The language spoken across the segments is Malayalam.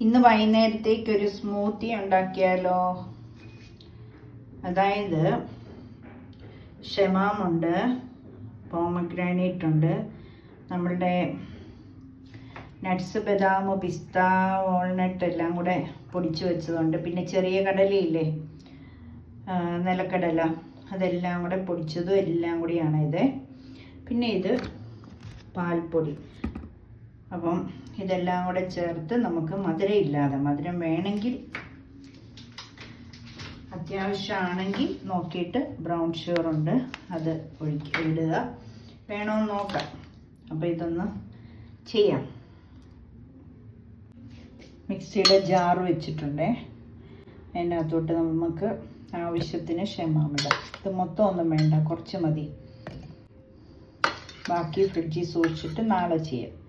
ഇന്ന് വൈകുന്നേരത്തേക്ക് ഒരു സ്മൂത്തി ഉണ്ടാക്കിയാലോ? അതായത് ഷെമാമുണ്ട് പോമഗ്രാനൈറ്റ് ഉണ്ട് നമ്മളുടെ നട്ട്സ് ബദാം പിസ്ത വാൾനട്ട് എല്ലാം കൂടെ പൊടിച്ചു വെച്ചതുണ്ട്. പിന്നെ ചെറിയ കടലയില്ലേ? നിലക്കടല അതെല്ലാം കൂടെ പൊടിച്ചതും എല്ലാം കൂടിയാണ് ഇത്. പിന്നെ ഇത് പാൽപ്പൊടി. അപ്പം ഇതെല്ലാം കൂടെ ചേർത്ത് നമുക്ക് മധുരം ഇല്ലാതെ മധുരം വേണമെങ്കിൽ അത്യാവശ്യമാണെങ്കിൽ നോക്കിയിട്ട് ബ്രൗൺ ഷുഗർ ഉണ്ട് അത് ഒഴിക്ക ഇടുക. വേണമെന്ന് നോക്കാം. അപ്പോൾ ഇതൊന്ന് ചെയ്യാം. മിക്സിയുടെ ജാർ വെച്ചിട്ടുണ്ടേ. അതിനകത്തോട്ട് നമുക്ക് ആവശ്യത്തിന് ക്ഷമാമിടാം ഇത് മൊത്തം ഒന്നും വേണ്ട കുറച്ച് മതി. ബാക്കി ഫ്രിഡ്ജിൽ സൂക്ഷിച്ചിട്ട് നാളെ ചെയ്യാം.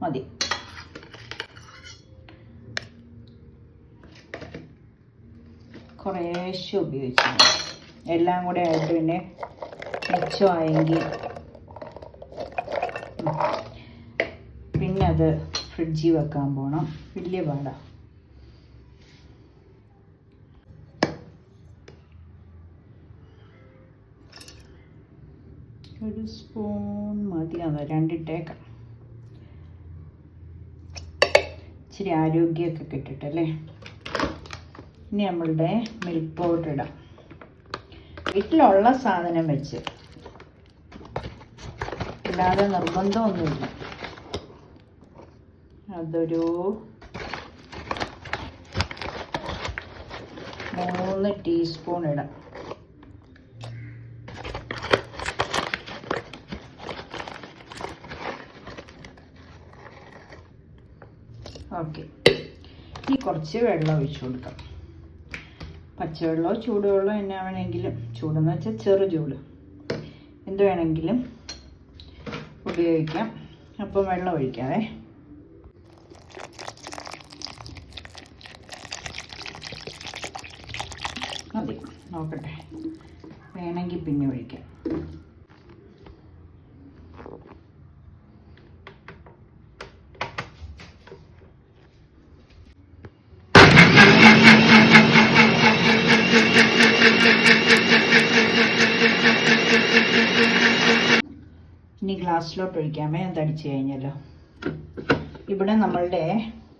മതി. കുറേശ്ശെ ഉപയോഗിച്ചു എല്ലാം കൂടെ ആയിട്ട് പിന്നെ മെച്ചമായെങ്കിൽ പിന്നെ അത് ഫ്രിഡ്ജിൽ വെക്കാൻ പോകണം വലിയ പാടാ. ഒരു സ്പൂൺ മതി. അത് രണ്ടിട്ടേക്കാം ഇച്ചിരി ആരോഗ്യമൊക്കെ കിട്ടിട്ടല്ലേ? ഇനി നമ്മളുടെ മിൽക്ക് പൗഡർ ഇടാം. വീട്ടിലുള്ള സാധനം വെച്ച്. ഇല്ലാതെ നിർബന്ധമൊന്നുമില്ല. അതൊരു മൂന്ന് ടീസ്പൂൺ ഇടാം. ഓക്കെ. ഇനി കുറച്ച് വെള്ളം ഒഴിച്ചു കൊടുക്കാം. പച്ചവെള്ളമോ ചൂടുവെള്ളമോ എന്നാ വേണമെങ്കിലും. ചൂടെന്ന് വെച്ചാൽ ചെറു ചൂട്. എന്ത് വേണമെങ്കിലും ഉപയോഗിക്കാം. അപ്പം വെള്ളം ഒഴിക്കാവേ. മതി. നോക്കട്ടെ. വേണമെങ്കിൽ പിന്നെ ഒഴിക്കാം ഇനി ഗ്ലാസ്സിലോട്ട് ഒഴിക്കാമേ അത് അടിച്ചു കഴിഞ്ഞല്ലോ ഇവിടെ നമ്മളുടെ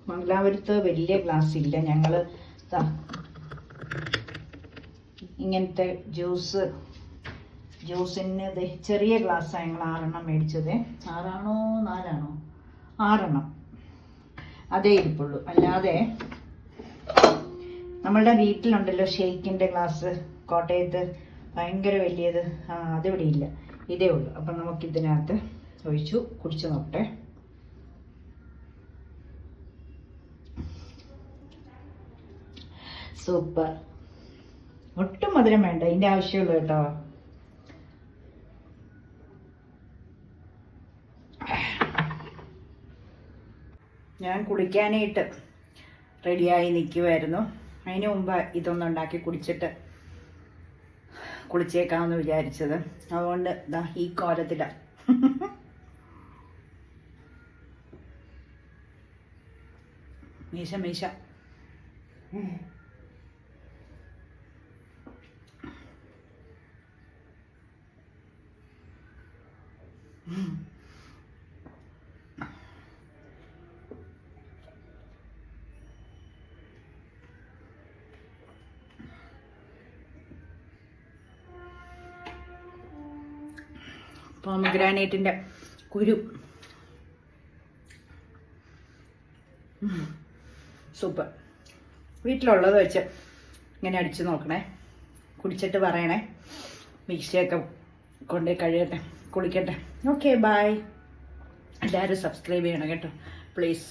മംഗലാപുരത്ത് വലിയ ഗ്ലാസ് ഇല്ല. ഞങ്ങൾ ഇങ്ങനത്തെ ജ്യൂസ് ജ്യൂസിന് ചെറിയ ഗ്ലാസ്സാണ് ഞങ്ങൾ ആറെണ്ണം മേടിച്ചത്. ആറാണോ നാലാണോ? ആറെണ്ണം. അതേ ഇരിപ്പുള്ളൂ. അല്ലാതെ നമ്മളുടെ വീട്ടിലുണ്ടല്ലോ ഷെയ്ക്കിന്റെ ഗ്ലാസ് കോട്ടയത്ത്. ഭയങ്കര വലിയത്. അതിവിടെ ഇല്ല. ഇതേ ഉള്ളൂ. അപ്പം നമുക്ക് ഇതിനകത്ത് ഒഴിച്ചു കുടിച്ചു നോക്കട്ടെ. സൂപ്പർ. ഒട്ടും മധുരം വേണ്ട. ഇതിന്റെ ആവശ്യമുള്ളൂ കേട്ടോ. ഞാൻ കുളിക്കാനായിട്ട് റെഡിയായി നിൽക്കുമായിരുന്നു അതിന് മുമ്പ് ഇതൊന്നുണ്ടാക്കി കുടിച്ചിട്ട് കുളിച്ചേക്കാമെന്ന് വിചാരിച്ചത്. അതുകൊണ്ട് ദാ ഈ കോലത്തിലാണ് മീശ മീശ. പോമഗ്രാനൈറ്റിന്റെ കുരു. സൂപ്പർ. വീട്ടിലുള്ളത് വെച്ച് ഇങ്ങനെ അടിച്ച് നോക്കണേ. കുടിച്ചിട്ട് പറയണേ. മിക്സിയൊക്കെ കൊണ്ടുപോയി കഴിയട്ടെ കുളിക്കട്ടെ. ഓക്കെ ബായ് എല്ലാവരും സബ്സ്ക്രൈബ് ചെയ്യണം കേട്ടോ. പ്ലീസ്